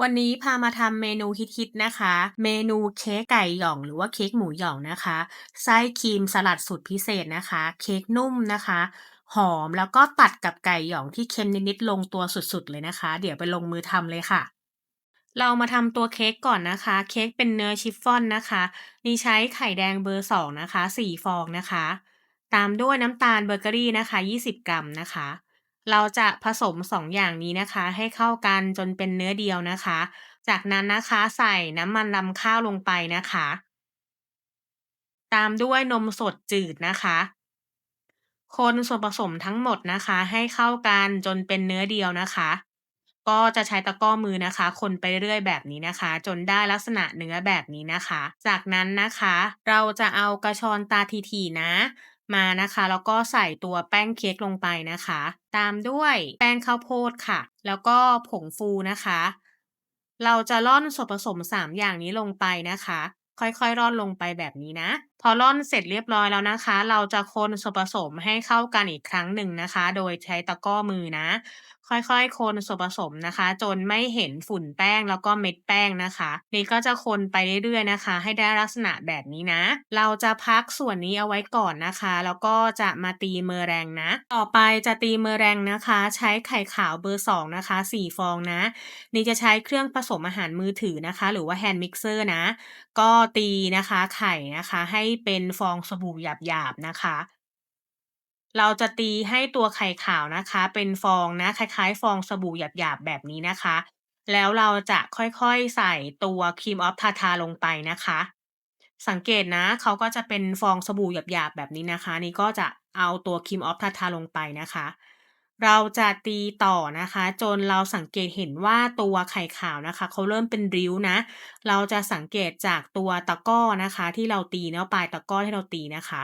วันนี้พามาทำเมนูฮิตๆนะคะ เมนูเค้กไก่หย่องหรือว่าเค้กหมูหย่องนะคะ ไส้ครีมสลัดสูตรพิเศษนะคะ เค้กนุ่มนะคะ หอมแล้วก็ตัดกับไก่หย่องที่เค็มนิดๆลงตัวสุดๆเลยนะคะ เดี๋ยวไปลงมือทำเลยค่ะ เรามาทำตัวเค้กก่อนนะคะ เค้กเป็นเนื้อชิฟฟ่อนนะคะ นี่ใช้ไข่แดงเบอร์สองนะคะสี่ฟองนะคะ ตามด้วยน้ำตาลเบเกอรี่นะคะ 20 กรัมนะคะ เราจะผสมสองอย่างนี้นะคะ ให้เข้ากันจนเป็นเนื้อเดียวนะคะ จากนั้นนะคะใส่น้ำมันรำข้าวลงไปนะคะ ตามด้วยนมสดจืดนะคะ คนส่วนผสมทั้งหมดนะคะ ให้เข้ากันจนเป็นเนื้อเดียวนะคะ ก็จะใช้ตะกร้อมือนะคะ คนไปเรื่อยแบบนี้นะคะ จนได้ลักษณะเนื้อแบบนี้นะคะ จากนั้นนะคะ เราจะเอากระชอนตาถี่ๆนะ มานะคะ แล้วก็ใส่ตัวแป้งเค้กลงไปนะคะ ตามด้วยแป้งข้าวโพดค่ะ แล้วก็ผงฟูนะคะ เราจะร่อนส่วนผสม 3 อย่างนี้ลงไปนะคะ ค่อยๆร่อนลงไปแบบนี้นะ พอร่อนเสร็จเรียบร้อยแล้วนะคะ เราจะคนส่วนผสมให้เข้ากันอีกครั้งหนึ่งนะคะ โดยใช้ตะกร้อมือนะ ค่อยๆ คนส่วนผสมนะคะ จนไม่เห็นฝุ่นแป้งแล้วก็เม็ดแป้งนะคะ นี่ก็จะคนไปเรื่อยๆนะคะ ให้ได้ลักษณะแบบนี้นะ เราจะพักส่วนนี้เอาไว้ก่อนนะคะ แล้วก็จะมาตีเมอแรงนะ ต่อไปจะตีเมอแรงนะคะ ใช้ไข่ขาวเบอร์สองนะคะสี่ฟองนะ นี่จะใช้เครื่องผสมอาหารมือถือนะคะ หรือว่าแฮนด์มิกเซอร์นะ ก็ตีนะคะไข่นะคะให้เป็นฟองสบู่หยาบๆนะคะ เราจะตีให้ตัวไข่ขาวนะคะ เป็นฟองนะคล้ายๆ ฟองสบู่หยาบๆแบบนี้นะคะ แล้วเราจะค่อยๆใส่ตัวครีมออฟทาทาลงไปนะคะ สังเกตนะเขาก็จะเป็นฟองสบู่หยาบๆแบบนี้นะคะ นี่ก็จะเอาตัวครีมออฟทาทาลงไปนะคะ เราจะตีต่อนะคะ จนเราสังเกตเห็นว่าตัวไข่ขาวนะคะเขาเริ่มเป็นริ้วนะ เราจะสังเกตจากตัวตะก้อนะคะ ที่เราตีเนาะปลายตะก้อที่เราตีนะคะ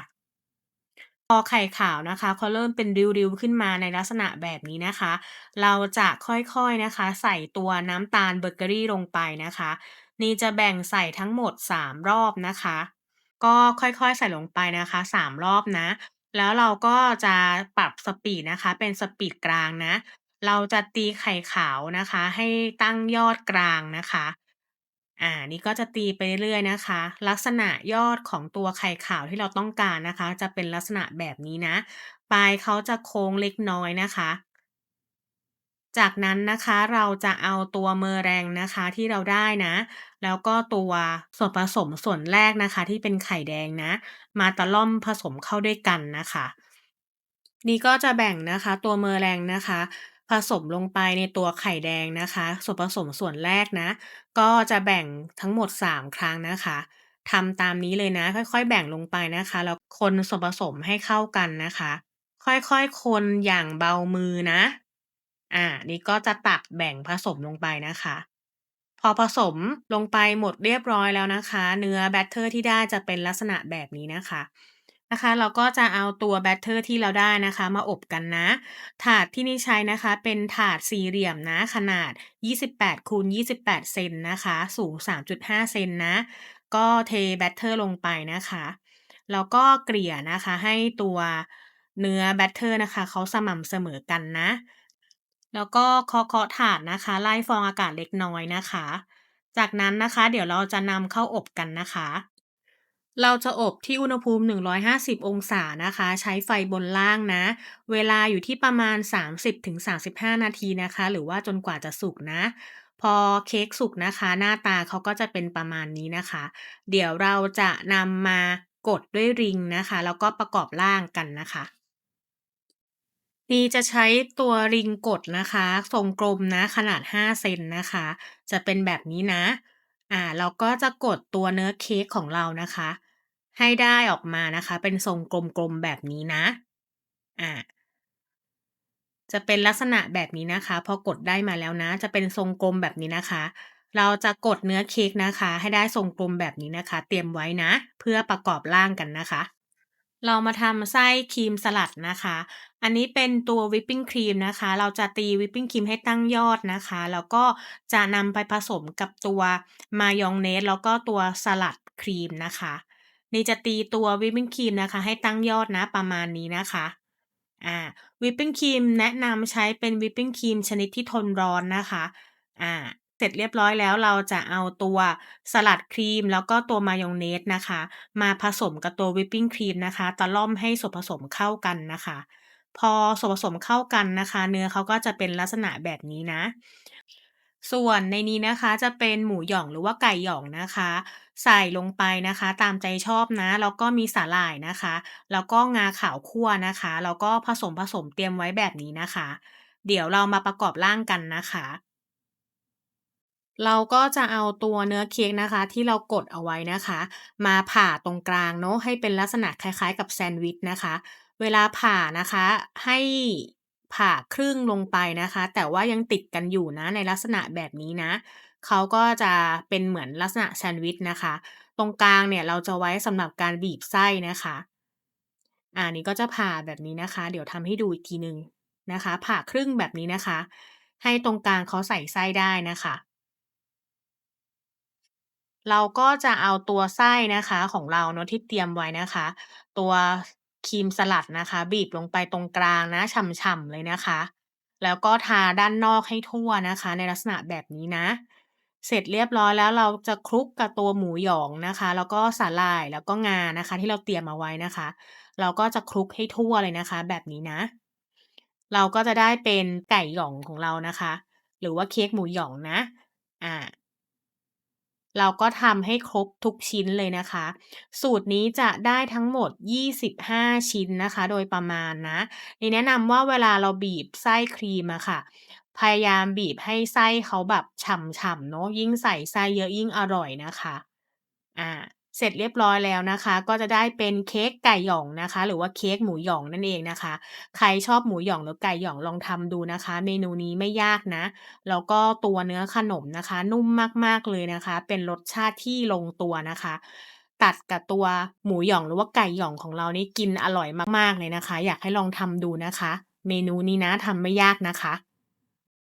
พอไข่ขาวนะคะเขาเริ่มเป็นริ้วๆขึ้นมาในลักษณะแบบนี้นะคะ เราจะค่อยๆนะคะ ใส่ตัวน้ำตาลเบเกอรี่ลงไปนะคะ นี่จะแบ่งใส่ทั้งหมด 3 รอบนะคะ ก็ค่อยๆใส่ลงไปนะคะ 3 รอบนะ แล้วเราก็จะปรับสปีดนะคะ เป็นสปีดกลางนะ เราจะตีไข่ขาวนะคะ ให้ตั้งยอดกลางนะคะ อ่า นี่ก็จะตีไปเรื่อยๆนะคะ ลักษณะยอดของตัวไข่ขาวที่เราต้องการนะคะ จะเป็นลักษณะแบบนี้นะ ปลายเขาจะโค้งเล็กน้อยนะคะ จากนั้นนะคะเราจะเอาตัวเมอแรงนะคะที่เราได้นะ แล้วก็ตัวส่วนผสมส่วนแรกนะคะ ที่เป็นไข่แดงนะ มาตะล่อมผสมเข้าด้วยกันนะคะ นี่ก็จะแบ่งนะคะ ตัวเมอแรงนะคะ ผสมลงไปในตัวไข่แดงนะคะ ส่วนผสมส่วนแรกนะ ก็จะแบ่งทั้งหมด 3 ครั้งนะคะทำตามนี้เลยนะ ค่อยๆ แบ่งลงไปนะคะ แล้วคนส่วนผสมให้เข้ากันนะคะ ค่อยๆ คนอย่างเบามือนะ อ่า นี่ก็จะตักแบ่งผสมลงไปนะคะ พอผสมลงไปหมดเรียบร้อยแล้วนะคะ เนื้อแบตเตอร์ที่ได้จะเป็นลักษณะแบบนี้นะคะนะคะ เราก็จะเอาตัวแบตเตอร์ที่เราได้นะคะ มาอบกันนะ ถาดที่นี่ใช้นะคะ เป็นถาดสี่เหลี่ยมนะ ขนาด 28คูณ28 เซนนะคะ สูง 3.5 เซนนะ ก็เทแบตเตอร์ลงไปนะคะแล้วก็เกลี่ยนะคะให้ตัวเนื้อแบตเตอร์นะคะเขาสม่ำเสมอกันนะ แล้วก็เคาะๆถาดนะคะ ไล่ฟองอากาศเล็กน้อยนะคะ จากนั้นนะคะ เดี๋ยวเราจะนำเข้าอบกันนะคะ เราจะอบที่อุณหภูมิ 150 องศานะคะ ใช้ไฟบนล่างนะ เวลาอยู่ที่ประมาณ 30-35 นาทีนะคะ หรือว่าจนกว่าจะสุกนะ พอเค้กสุกนะคะ หน้าตาเขาก็จะเป็นประมาณนี้นะคะ เดี๋ยวเราจะนำมากดด้วยริงนะคะ แล้วก็ประกอบร่างกันนะคะ นีจะใช้ตัวริงกดนะคะ ทรงกลมนะขนาด 5 เซนนะคะ จะเป็นแบบนี้นะ อ่าเราก็จะกดตัวเนื้อเค้กของเรานะคะ ให้ได้ออกมานะคะ เป็นทรงกลมๆแบบนี้นะ อ่าจะเป็นลักษณะแบบนี้นะคะ พอกดได้มาแล้วนะ จะเป็นทรงกลมแบบนี้นะคะ เราจะกดเนื้อเค้กนะคะ ให้ได้ทรงกลมแบบนี้นะคะ เตรียมไว้นะ เพื่อประกอบร่างกันนะคะ เรามาทำไส้ครีมสลัดนะคะ อันนี้เป็นตัววิปปิ้งครีมนะคะ เราจะตีวิปปิ้งครีมให้ตั้งยอดนะคะ แล้วก็จะนำไปผสมกับตัวมายองเนสแล้วก็ตัวสลัดครีมนะคะ นี่จะตีตัววิปปิ้งครีมนะคะ ให้ตั้งยอดนะประมาณนี้นะคะอ่าวิปปิ้งครีมแนะนำใช้เป็นวิปปิ้งครีมชนิดที่ทนร้อนนะคะอ่า เสร็จเรียบร้อยแล้ว เราจะเอาตัวสลัดครีม แล้วก็ตัวมายองเนสนะคะ มาผสมกับตัววิปปิ้งครีมนะคะ ตะล่อมให้ส่วนผสมเข้ากันนะคะ พอส่วนผสมเข้ากันนะคะ เนื้อเขาก็จะเป็นลักษณะแบบนี้นะ ส่วนในนี้นะคะจะเป็นหมูหยองหรือว่าไก่หยองนะคะ ใส่ลงไปนะคะ ตามใจชอบนะแล้วก็มีสาหร่ายนะคะ แล้วก็งาขาวคั่วนะคะแล้วก็ผสมๆเตรียมไว้แบบนี้นะคะ เดี๋ยวเรามาประกอบร่างกันนะคะ เราก็จะเอาตัวเนื้อเค้กนะคะ ที่เรากดเอาไว้นะคะ มาผ่าตรงกลางเนาะให้เป็นลักษณะคล้ายๆ กับแซนด์วิชนะคะ เวลาผ่านะคะให้ผ่าครึ่งลงไปนะคะ แต่ว่ายังติดกันอยู่นะในลักษณะแบบนี้นะเขาก็จะเป็นเหมือนลักษณะแซนด์วิชนะคะ ตรงกลางเนี่ยเราจะไว้สำหรับการบีบไส้นะคะอ่านี่ก็จะผ่าแบบนี้นะคะ เดี๋ยวทำให้ดูอีกทีหนึ่งนะคะ ผ่าครึ่งแบบนี้นะคะ ให้ตรงกลางเขาใส่ไส้ได้นะคะ เราก็จะเอาตัวไส้นะคะของเราเนาะที่เตรียมไว้นะคะ ตัวครีมสลัดนะคะ บีบลงไปตรงกลางนะ ฉ่ำ ๆ เลยนะคะ แล้วก็ทาด้านนอกให้ทั่วนะคะ ในลักษณะแบบนี้นะ เสร็จเรียบร้อยแล้วเราจะคลุกกับตัวหมูหยองนะคะ แล้วก็สาหร่ายแล้วก็งานะคะ ที่เราเตรียมเอาไว้นะคะ เราก็จะคลุกให้ทั่วเลยนะคะ แบบนี้นะ เราก็จะได้เป็นไก่หยองของเรานะคะ หรือว่าเค้กหมูหยองนะ อ่า เราก็ทำให้ครบทุกชิ้นเลยนะคะ สูตรนี้จะได้ทั้งหมด 25 ชิ้นนะคะ โดยประมาณนะนี่แนะนำว่าเวลาเราบีบไส้ครีมอะค่ะ พยายามบีบให้ไส้เขาแบบฉ่ำๆเนาะยิ่งใส่ไส้เยอะยิ่งอร่อยนะคะ อ่า เสร็จเรียบร้อยแล้วนะคะ ก็จะได้เป็นเค้กไก่หยองนะคะ หรือว่าเค้กหมูหยองนั่นเองนะคะ ใครชอบหมูหยองหรือไก่หยองลองทำดูนะคะ เมนูนี้ไม่ยากนะ แล้วก็ตัวเนื้อขนมนะคะ นุ่มมากๆเลยนะคะ เป็นรสชาติที่ลงตัวนะคะ ตัดกับตัวหมูหยองหรือว่าไก่หยองของเรานี่กินอร่อยมากๆเลยนะคะ อยากให้ลองทำดูนะคะ เมนูนี้นะทำไม่ยากนะคะ